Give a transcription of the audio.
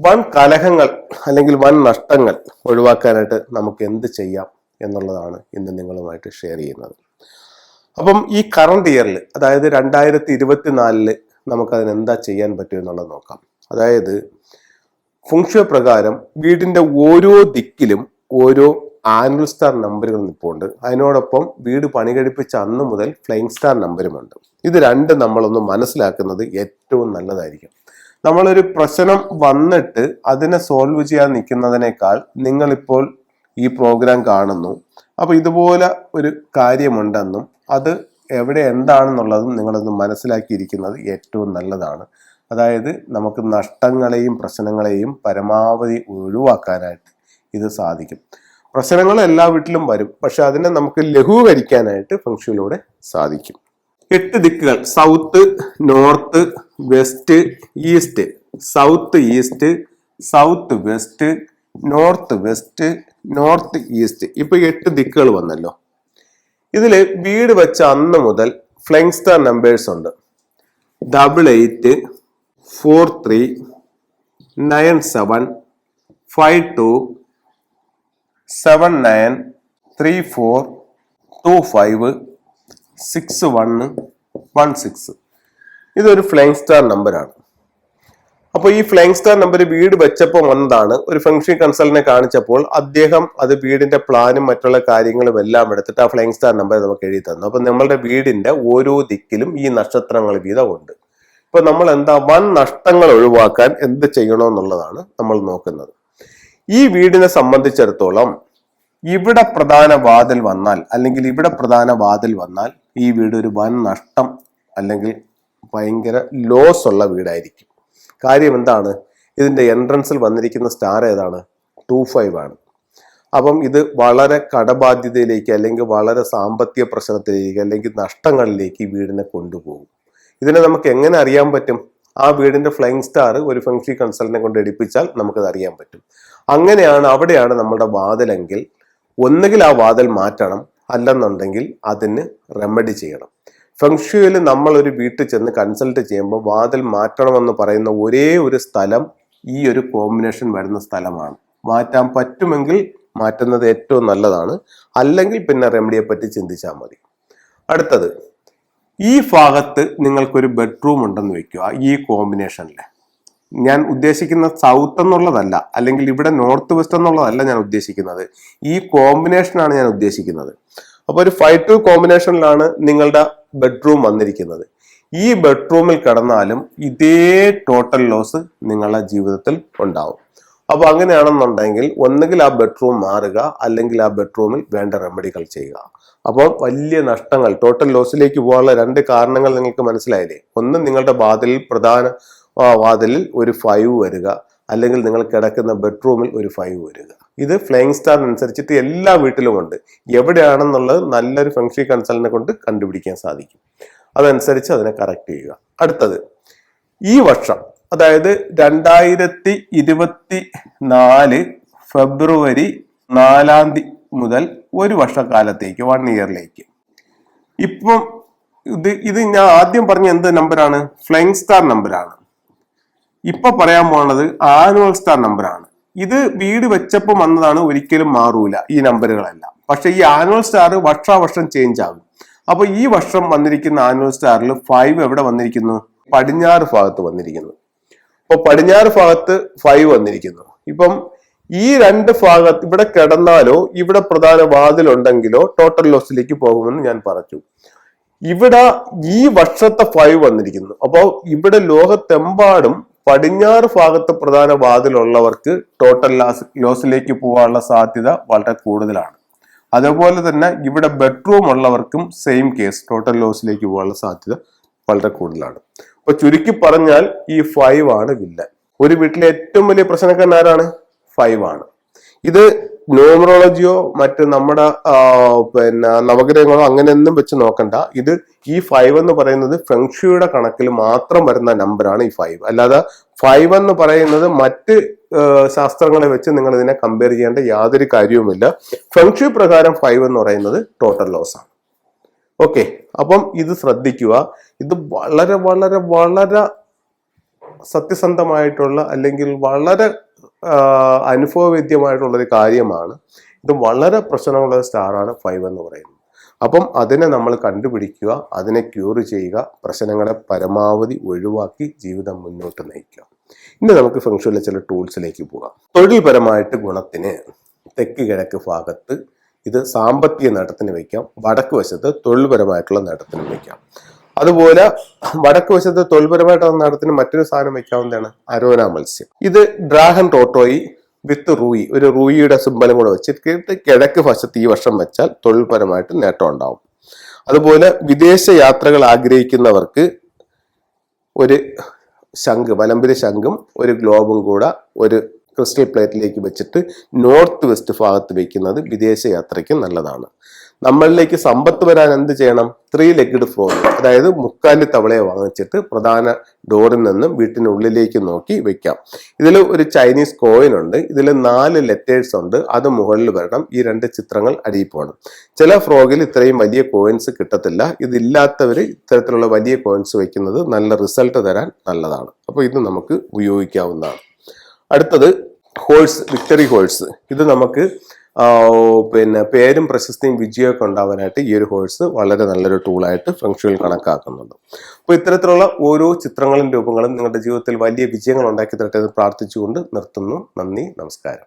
വൻ കലഹങ്ങൾ അല്ലെങ്കിൽ വൻ നഷ്ടങ്ങൾ ഒഴിവാക്കാനായിട്ട് നമുക്ക് എന്ത് ചെയ്യാം എന്നുള്ളതാണ് ഇന്ന് നിങ്ങളുമായിട്ട് ഷെയർ ചെയ്യുന്നത്. അപ്പം ഈ കറണ്ട് ഇയറിൽ അതായത് രണ്ടായിരത്തി ഇരുപത്തിനാലിൽ നമുക്ക് അതിന് എന്താ ചെയ്യാൻ പറ്റും എന്നുള്ളത് നോക്കാം. അതായത് ഫുങ്ഷ പ്രകാരം വീടിന്റെ ഓരോ ദിക്കിലും ഓരോ ആനുവൽ സ്റ്റാർ നമ്പറുകൾ നിൽപ്പുണ്ട് അതിനോടൊപ്പം വീട് പണി കഴിപ്പിച്ച അന്ന് മുതൽ ഫ്ലൈങ് സ്റ്റാർ നമ്പരുമുണ്ട് ഇത് രണ്ട് നമ്മളൊന്ന് മനസ്സിലാക്കുന്നത് ഏറ്റവും നല്ലതായിരിക്കും. നമ്മളൊരു പ്രശ്നം വന്നിട്ട് അതിനെ സോൾവ് ചെയ്യാൻ നിൽക്കുന്നതിനേക്കാൾ നിങ്ങളിപ്പോൾ ഈ പ്രോഗ്രാം കാണുന്നു. അപ്പൊ ഇതുപോലെ ഒരു കാര്യമുണ്ടെന്നും അത് എവിടെ എന്താണെന്നുള്ളതും നിങ്ങളൊന്ന് മനസ്സിലാക്കിയിരിക്കുന്നത് ഏറ്റവും നല്ലതാണ്. അതായത് നമുക്ക് നഷ്ടങ്ങളെയും പ്രശ്നങ്ങളെയും പരമാവധി ഒഴിവാക്കാനായിട്ട് ഇത് സാധിക്കും. പ്രശ്നങ്ങൾ എല്ലാ വീട്ടിലും വരും പക്ഷെ അതിനെ നമുക്ക് ലഘൂകരിക്കാനായിട്ട് ഫംഗ്ഷനിലൂടെ സാധിക്കും. എട്ട് ദിക്കുകൾ south north west east south east south west north west north east. ഇപ്പൊ എട്ട് ദിക്കുകൾ വന്നല്ലോ. ഇതിൽ വീട് വെച്ച അന്ന് മുതൽ ഫ്ലൈങ് സ്റ്റാർ നമ്പേഴ്സ് ഉണ്ട്. Double eight four three nine seven five two seven nine three four two five six one one six ഇതൊരു ഫ്ലൈങ് സ്റ്റാർ നമ്പറാണ് അപ്പോൾ ഈ ഫ്ലൈങ് സ്റ്റാർ നമ്പർ വീട് വെച്ചപ്പോൾ വന്നതാണ്. ഒരു ഫംഗ്ഷൻ കൺസൾട്ടിനെ കാണിച്ചപ്പോൾ അദ്ദേഹം അത് വീടിന്റെ പ്ലാനും മറ്റുള്ള കാര്യങ്ങളും എല്ലാം എടുത്തിട്ട് ആ ഫ്ലൈങ് സ്റ്റാർ നമ്പർ നമുക്ക് എഴുതി തന്നു. അപ്പൊ നമ്മളുടെ വീടിന്റെ ഓരോ ദിക്കിലും ഈ നക്ഷത്രങ്ങൾ വീതമുണ്ട്. ഇപ്പൊ നമ്മൾ എന്താ വൻ നഷ്ടങ്ങൾ ഒഴിവാക്കാൻ എന്ത് ചെയ്യണമെന്നുള്ളതാണ് നമ്മൾ നോക്കുന്നത്. ഈ വീടിനെ സംബന്ധിച്ചിടത്തോളം ഇവിടെ പ്രധാന വാതിൽ വന്നാൽ അല്ലെങ്കിൽ ഇവിടെ പ്രധാന വാതിൽ വന്നാൽ ഈ വീട് ഒരു വൻ നഷ്ടം അല്ലെങ്കിൽ ഭയങ്കര ലോസ് ഉള്ള വീടായിരിക്കും. കാര്യം എന്താണ്? ഇതിന്റെ എൻട്രൻസിൽ വന്നിരിക്കുന്ന സ്റ്റാർ ഏതാണ്? ടു ഫൈവ് ആണ്. അപ്പം ഇത് വളരെ കടബാധ്യതയിലേക്ക് അല്ലെങ്കിൽ വളരെ സാമ്പത്തിക പ്രശ്നത്തിലേക്ക് അല്ലെങ്കിൽ നഷ്ടങ്ങളിലേക്ക് ഈ വീടിനെ കൊണ്ടുപോകും. ഇതിനെ നമുക്ക് എങ്ങനെ അറിയാൻ പറ്റും? ആ വീടിന്റെ ഫ്ലൈങ് സ്റ്റാർ ഒരു ഫംഗ്ഷി കൺസൾട്ടിനെ കൊണ്ട് എടുപ്പിച്ചാൽ നമുക്കത് അറിയാൻ പറ്റും. അങ്ങനെയാണ് അവിടെയാണ് നമ്മുടെ വാതിലെങ്കിൽ ഒന്നുകിൽ ആ വാതിൽ മാറ്റണം അല്ലെന്നുണ്ടെങ്കിൽ അതിന് റെമഡി ചെയ്യണം. ഫെങ്ഷുവിൽ നമ്മൾ ഒരു വീട്ടിൽ ചെന്ന് കൺസൾട്ട് ചെയ്യുമ്പോൾ വാതിൽ മാറ്റണമെന്ന് പറയുന്ന ഒരേ ഒരു സ്ഥലം ഈ ഒരു കോമ്പിനേഷൻ വരുന്ന സ്ഥലമാണ്. മാറ്റാൻ പറ്റുമെങ്കിൽ മാറ്റുന്നത് ഏറ്റവും നല്ലതാണ്. അല്ലെങ്കിൽ പിന്നെ റെമഡിയെ പറ്റി ചിന്തിച്ചാൽ മതി. അടുത്തത് ഈ ഭാഗത്ത് നിങ്ങൾക്കൊരു ബെഡ്റൂം ഉണ്ടെന്ന് വെക്കുക ഈ കോമ്പിനേഷനിൽ ഞാൻ ഉദ്ദേശിക്കുന്ന സൗത്ത് എന്നുള്ളതല്ല അല്ലെങ്കിൽ ഇവിടെ നോർത്ത് വെസ്റ്റ് എന്നുള്ളതല്ല ഞാൻ ഉദ്ദേശിക്കുന്നത്. ഈ കോമ്പിനേഷനാണ് ഞാൻ ഉദ്ദേശിക്കുന്നത്. അപ്പോൾ ഒരു ഫൈവ് ടു കോമ്പിനേഷനിലാണ് നിങ്ങളുടെ ബെഡ്റൂം വന്നിരിക്കുന്നത്. ഈ ബെഡ്റൂമിൽ കിടന്നാലും ഇതേ ടോട്ടൽ ലോസ് നിങ്ങളുടെ ജീവിതത്തിൽ ഉണ്ടാവും. അപ്പൊ അങ്ങനെയാണെന്നുണ്ടെങ്കിൽ ഒന്നുകിൽ ആ ബെഡ്റൂം മാറുക അല്ലെങ്കിൽ ആ ബെഡ്റൂമിൽ വേണ്ട റെമഡികൾ ചെയ്യുക. അപ്പോൾ വലിയ നഷ്ടങ്ങൾ ടോട്ടൽ ലോസിലേക്ക് പോകാനുള്ള രണ്ട് കാരണങ്ങൾ നിങ്ങൾക്ക് മനസ്സിലായില്ലേ? ഒന്ന് നിങ്ങളുടെ വാതിലിൽ പ്രധാന വാതിലിൽ ഒരു ഫൈവ് വരിക അല്ലെങ്കിൽ നിങ്ങൾ കിടക്കുന്ന ബെഡ്റൂമിൽ ഒരു ഫൈവ് വരിക. ഇത് ഫ്ലൈങ് സ്റ്റാർ അനുസരിച്ചിട്ട് എല്ലാ വീട്ടിലും ഉണ്ട്. എവിടെയാണെന്നുള്ളത് നല്ലൊരു ഫംഗ്ഷൻ കൺസൾട്ടിനെ കൊണ്ട് കണ്ടുപിടിക്കാൻ സാധിക്കും. അതനുസരിച്ച് അതിനെ കറക്റ്റ് ചെയ്യുക. അടുത്തത് ഈ വർഷം അതായത് രണ്ടായിരത്തി ഇരുപത്തി നാല് ഫെബ്രുവരി നാലാം തീയതി മുതൽ ഒരു വർഷക്കാലത്തേക്ക് വൺ ഇയറിലേക്ക് ഇപ്പം ഇത് ഇത് ഞാൻ ആദ്യം പറഞ്ഞ എന്ത് നമ്പറാണ് ഫ്ലൈങ് സ്റ്റാർ നമ്പറാണ് ഇപ്പൊ പറയാൻ പോണത് ആനുവൽ സ്റ്റാർ നമ്പറാണ് ഇത് വീട് വെച്ചപ്പോൾ വന്നതാണ് ഒരിക്കലും മാറൂല ഈ നമ്പറുകളെല്ലാം. പക്ഷേ ഈ ആനുവൽ സ്റ്റാർ വർഷാവർഷം ചേഞ്ച് ആകും. അപ്പോൾ ഈ വർഷം വന്നിരിക്കുന്ന ആനുവൽ സ്റ്റാറിൽ ഫൈവ് എവിടെ വന്നിരിക്കുന്നു? പടിഞ്ഞാറ് ഭാഗത്ത് വന്നിരിക്കുന്നു. അപ്പോൾ പടിഞ്ഞാറ് ഭാഗത്ത് ഫൈവ് വന്നിരിക്കുന്നു. ഇപ്പം ഈ രണ്ട് ഭാഗത്ത് ഇവിടെ കിടന്നാലോ ഇവിടെ പ്രധാന വാതിലുണ്ടെങ്കിലോ ടോട്ടൽ ലോസിലേക്ക് പോകുമെന്ന് ഞാൻ പറഞ്ഞു. ഇവിടെ ഈ വർഷത്തെ ഫൈവ് വന്നിരിക്കുന്നു. അപ്പോൾ ഇവിടെ ലോകത്തെമ്പാടും പടിഞ്ഞാറ് ഭാഗത്ത് പ്രധാന വാതിലുള്ളവർക്ക് ടോട്ടൽ ലാസ് ലോസിലേക്ക് പോകാനുള്ള സാധ്യത വളരെ കൂടുതലാണ്. അതേപോലെ തന്നെ ഇവിടെ ബെഡ്റൂം ഉള്ളവർക്കും സെയിം കേസ് ടോട്ടൽ ലോസിലേക്ക് പോകാനുള്ള സാധ്യത വളരെ കൂടുതലാണ്. അപ്പൊ ചുരുക്കി പറഞ്ഞാൽ ഈ ഫൈവ് ആണ് വില്ലൻ. ഒരു വീട്ടിലെ ഏറ്റവും വലിയ പ്രശ്നക്കാരൻ ആരാണ്? ഫൈവ് ആണ്. ഇത് ന്യൂമറോളജിയോ മറ്റ് നമ്മുടെ പിന്നെ നവഗ്രഹങ്ങളോ അങ്ങനെയൊന്നും വെച്ച് നോക്കണ്ട. ഇത് ഈ ഫൈവ് എന്ന് പറയുന്നത് ഫെങ്ഷുയുടെ കണക്കിൽ മാത്രം വരുന്ന നമ്പറാണ് ഈ ഫൈവ് അല്ലാതെ ഫൈവ് എന്ന് പറയുന്നത് മറ്റ് ശാസ്ത്രങ്ങളെ വെച്ച് നിങ്ങൾ ഇതിനെ കമ്പയർ ചെയ്യേണ്ട യാതൊരു കാര്യവുമില്ല. ഫെങ്ഷു പ്രകാരം ഫൈവ് എന്ന് പറയുന്നത് ടോട്ടൽ ലോസ് ആണ്. ഓക്കെ അപ്പം ഇത് ശ്രദ്ധിക്കുക. ഇത് വളരെ വളരെ വളരെ സത്യസന്ധമായിട്ടുള്ള അല്ലെങ്കിൽ വളരെ ആ, അനുഭവവേദ്യമായിട്ടുള്ള ഒരു കാര്യമാണ്. ഇത് വളരെ പ്രശ്നമുള്ള സ്റ്റാറാണ് ഫൈവ് എന്ന് പറയുന്നത്. അപ്പം അതിനെ നമ്മൾ കണ്ടുപിടിക്കുക അതിനെ ക്യൂർ ചെയ്യുക പ്രശ്നങ്ങളെ പരമാവധി ഒഴിവാക്കി ജീവിതം മുന്നോട്ട് നയിക്കുക. ഇനി നമുക്ക് ഫംഗ്ഷനിലെ ചില ടൂൾസിലേക്ക് പോകാം. തൊഴിൽപരമായിട്ട് ഗുണത്തിന് തെക്ക് കിഴക്ക് ഭാഗത്ത് ഇത് സാമ്പത്തിക നേട്ടത്തിന് വയ്ക്കാം. വടക്ക് വശത്ത് തൊഴിൽപരമായിട്ടുള്ള നേട്ടത്തിന് വയ്ക്കാം. അതുപോലെ വടക്ക് വശത്ത് തൊഴിൽപരമായിട്ട് നടത്തിന് മറ്റൊരു സാധനം വെക്കാവുന്നതാണ് അരോന മത്സ്യം. ഇത് ഡ്രാഗൺ ടോട്ടോയി വിത്ത് റൂയി ഒരു റൂയിയുടെ സിമ്പലും കൂടെ വെച്ചിട്ട് കിഴക്ക് വശത്ത് ഈ വർഷം വെച്ചാൽ തൊഴിൽപരമായിട്ട് നേട്ടം ഉണ്ടാവും. അതുപോലെ വിദേശ യാത്രകൾ ആഗ്രഹിക്കുന്നവർക്ക് ഒരു ശംഖ് വലമ്പിരി ശംഖും ഒരു ഗ്ലോബും കൂടെ ഒരു ക്രിസ്റ്റൽ പ്ലേറ്റിലേക്ക് വെച്ചിട്ട് നോർത്ത് വെസ്റ്റ് ഭാഗത്ത് വെക്കുന്നത് വിദേശ യാത്രയ്ക്ക് നല്ലതാണ്. നമ്മളിലേക്ക് സമ്പത്ത് വരാൻ എന്ത് ചെയ്യണം? ത്രീ ലെഗ്ഡ് ഫ്രോഗ് അതായത് മുക്കാലി തവളയെ വാങ്ങിച്ചിട്ട് പ്രധാന ഡോറിൽ നിന്നും വീട്ടിനുള്ളിലേക്ക് നോക്കി വെക്കാം. ഇതിൽ ഒരു ചൈനീസ് കോയിൻ ഉണ്ട്. ഇതിൽ നാല് ലെറ്റേഴ്സ് ഉണ്ട്. അത് മുകളിൽ വരണം. ഈ രണ്ട് ചിത്രങ്ങൾ അടിയിൽ പോകണം. ചില ഫ്രോഗിൽ ഇത്രയും വലിയ കോയിൻസ് കിട്ടത്തില്ല. ഇതില്ലാത്തവർ ഇത്തരത്തിലുള്ള വലിയ കോയിൻസ് വെക്കുന്നത് നല്ല റിസൾട്ട് തരാൻ നല്ലതാണ്. അപ്പോൾ ഇത് നമുക്ക് ഉപയോഗിക്കാവുന്നതാണ്. അടുത്തത് ഹോൾസ് വിക്ടറി ഹോൾസ് ഇത് നമുക്ക് പിന്നെ പേരും പ്രശസ്തിയും വിജയമൊക്കെ ഉണ്ടാവാനായിട്ട് ഈ ഒരു കോഴ്സ് വളരെ നല്ലൊരു ടൂളായിട്ട് ഫംഗ്ഷനിൽ കണക്കാക്കുന്നുണ്ട്. അപ്പോൾ ഇത്തരത്തിലുള്ള ഓരോ ചിത്രങ്ങളും രൂപങ്ങളും നിങ്ങളുടെ ജീവിതത്തിൽ വലിയ വിജയങ്ങൾ ഉണ്ടാക്കി തരട്ടെ എന്ന് പ്രാർത്ഥിച്ചുകൊണ്ട് നിർത്തുന്നു. നന്ദി നമസ്കാരം.